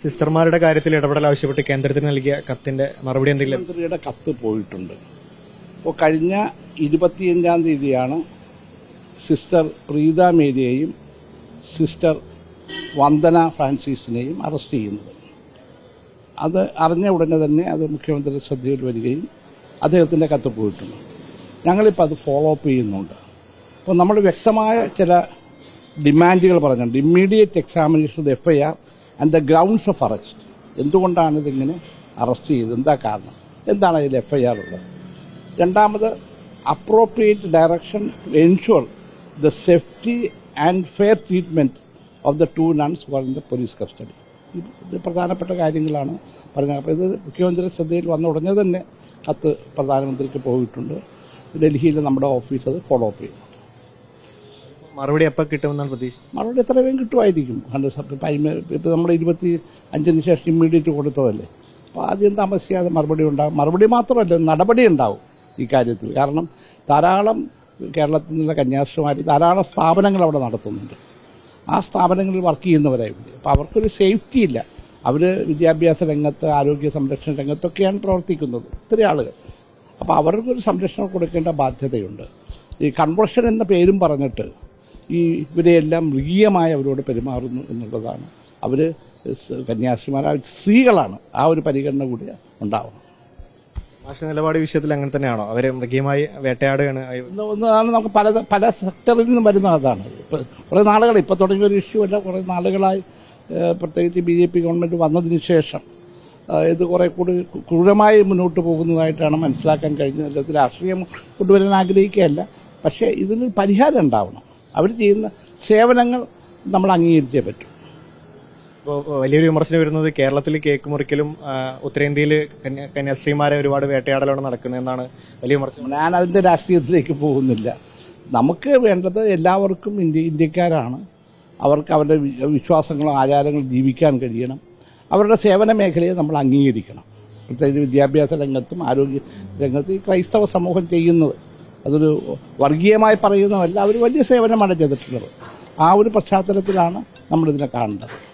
സിസ്റ്റർമാരുടെ കാര്യത്തിൽ ഇടപെടൽ ആവശ്യപ്പെട്ട് കേന്ദ്രത്തിന് നൽകിയ കത്തിന്റെ മറുപടി എന്തെങ്കിലും? മുഖ്യമന്ത്രിയുടെ കത്ത് പോയിട്ടുണ്ട്. അപ്പോൾ കഴിഞ്ഞ ഇരുപത്തിയഞ്ചാം തീയതിയാണ് സിസ്റ്റർ പ്രീത മേരിയെയും സിസ്റ്റർ വന്ദന ഫ്രാൻസിസിനെയും അറസ്റ്റ് ചെയ്യുന്നത്. അത് അറിഞ്ഞ ഉടനെ തന്നെ അത് മുഖ്യമന്ത്രി ശ്രദ്ധയിൽ വരികയും അദ്ദേഹത്തിന്റെ കത്ത് പോയിട്ടുണ്ട്. ഞങ്ങളിപ്പോൾ അത് ഫോളോ അപ്പ് ചെയ്യുന്നുണ്ട്. അപ്പോൾ നമ്മൾ വ്യക്തമായ ചില ഡിമാൻഡുകൾ പറഞ്ഞിട്ടുണ്ട്. Immediate examination of F I R and the grounds of arrest എന്തുകൊണ്ടാണ് ഇതിങ്ങനെ അറസ്റ്റ് ചെയ്തത്? എന്താ കാരണം? എന്താണ് അതിൽ എഫ് ഐ ആർ ഉള്ളത്? രണ്ടാമത് appropriate direction to ensure the safety and fair treatment of the two nuns for in the police custody ഇത് പ്രധാനപ്പെട്ട കാര്യങ്ങളാണ് പറഞ്ഞത്. അപ്പോൾ ഇത് മുഖ്യമന്ത്രി ശ്രദ്ധയിൽ വന്ന ഉടനെ തന്നെ കത്ത് പ്രധാനമന്ത്രിക്ക് പോയിട്ടുണ്ട്. ഡൽഹിയിൽ നമ്മുടെ ഓഫീസ് അത് ഫോളോ അപ്പ് ചെയ്യും മറുപടി എപ്പോൾ കിട്ടുമെന്നാണ് പ്രതീക്ഷ മറുപടി എത്ര വേഗം കിട്ടുമായിരിക്കും ഹൺഡ്രഡ് ടൈം ഇപ്പോൾ നമ്മൾ ഇരുപത്തി അഞ്ചിന് ശേഷം ഇമ്മീഡിയറ്റ് കൊടുത്തതല്ലേ. അപ്പോൾ ആദ്യം താമസിക്കാതെ മറുപടി ഉണ്ടാകും മറുപടി മാത്രമല്ല നടപടി ഉണ്ടാവും ഈ കാര്യത്തിൽ. കാരണം ധാരാളം കേരളത്തിൽ നിന്നുള്ള കന്യാസ്ത്രീമാർ ധാരാളം സ്ഥാപനങ്ങൾ അവിടെ നടത്തുന്നുണ്ട്. ആ സ്ഥാപനങ്ങളിൽ വർക്ക് ചെയ്യുന്നവരായിരുന്നു അപ്പോൾ അവർക്കൊരു സേഫ്റ്റി ഇല്ല. അവർ വിദ്യാഭ്യാസ രംഗത്ത് ആരോഗ്യ സംരക്ഷണ രംഗത്തൊക്കെയാണ് പ്രവർത്തിക്കുന്നത്. ഇത്രയും ആളുകൾ. അപ്പോൾ അവർക്കൊരു സംരക്ഷണം കൊടുക്കേണ്ട ബാധ്യതയുണ്ട്. ഈ കൺവർഷൻ എന്ന പേരും പറഞ്ഞിട്ട് ഈ ഇവരെയെല്ലാം മൃഗീയമായി അവരോട് പെരുമാറുന്നു എന്നുള്ളതാണ്. അവർ കന്യാസ്ത്രീമാരായ സ്ത്രീകളാണ് ആ ഒരു പരിഗണന കൂടി ഉണ്ടാവണം ഭാഷ നിലപാട് വിഷയത്തിൽ അങ്ങനെ തന്നെയാണോ? അവരെ മൃഗീയമായി വേട്ടയാടുകയാണ് ഒന്ന് ഒന്നാണ് നമുക്ക് പല പല സെക്ടറിൽ നിന്നും വരുന്ന അതാണ്. ഇപ്പം കുറേ നാളുകൾ ഇപ്പോൾ തുടങ്ങിയ ഒരു ഇഷ്യൂ അല്ല കുറേ നാളുകളായി പ്രത്യേകിച്ച് ബി ജെ പി ഗവൺമെന്റ് വന്നതിന് ശേഷം. ഇത് കുറേ കൂടി ക്രൂരമായി മുന്നോട്ട് പോകുന്നതായിട്ടാണ് മനസ്സിലാക്കാൻ കഴിഞ്ഞത്. രാഷ്ട്രീയം കൊണ്ടുവരാൻ ആഗ്രഹിക്കുകയല്ല. പക്ഷേ ഇതിനൊരു പരിഹാരം ഉണ്ടാവണം. അവർ ചെയ്യുന്ന സേവനങ്ങൾ നമ്മൾ അംഗീകരിച്ചേ പറ്റും. ഇപ്പോൾ വലിയൊരു വിമർശനം വരുന്നത് കേരളത്തിൽ കേക്ക് മുറിക്കലും ഉത്തരേന്ത്യയിൽ കന്യാ- കന്യാസ്ത്രീമാരെ ഒരുപാട് വേട്ടയാടലാണ് നടക്കുന്നത് എന്നാണ് വലിയ വിമർശനം. ഞാൻ അതിന്റെ രാഷ്ട്രീയത്തിലേക്ക് പോകുന്നില്ല. നമുക്ക് വേണ്ടത് എല്ലാവർക്കും ഇന്ത്യ ഇന്ത്യക്കാരാണ്. അവർക്ക് അവരുടെ വിശ്വാസങ്ങളും ആചാരങ്ങളും ജീവിക്കാൻ കഴിയണം. അവരുടെ സേവന മേഖലയെ നമ്മൾ അംഗീകരിക്കണം. പ്രത്യേകിച്ച് വിദ്യാഭ്യാസ രംഗത്തും ആരോഗ്യ രംഗത്തും ഈ ക്രൈസ്തവ സമൂഹം ചെയ്യുന്നത് അതൊരു വർഗീയമായി പറയുന്നതല്ല അവർ വലിയ സേവനമാണ് ചെയ്തിട്ടുള്ളത്. ആ ഒരു പശ്ചാത്തലത്തിലാണ് നമ്മളിതിനെ കാണേണ്ടത്.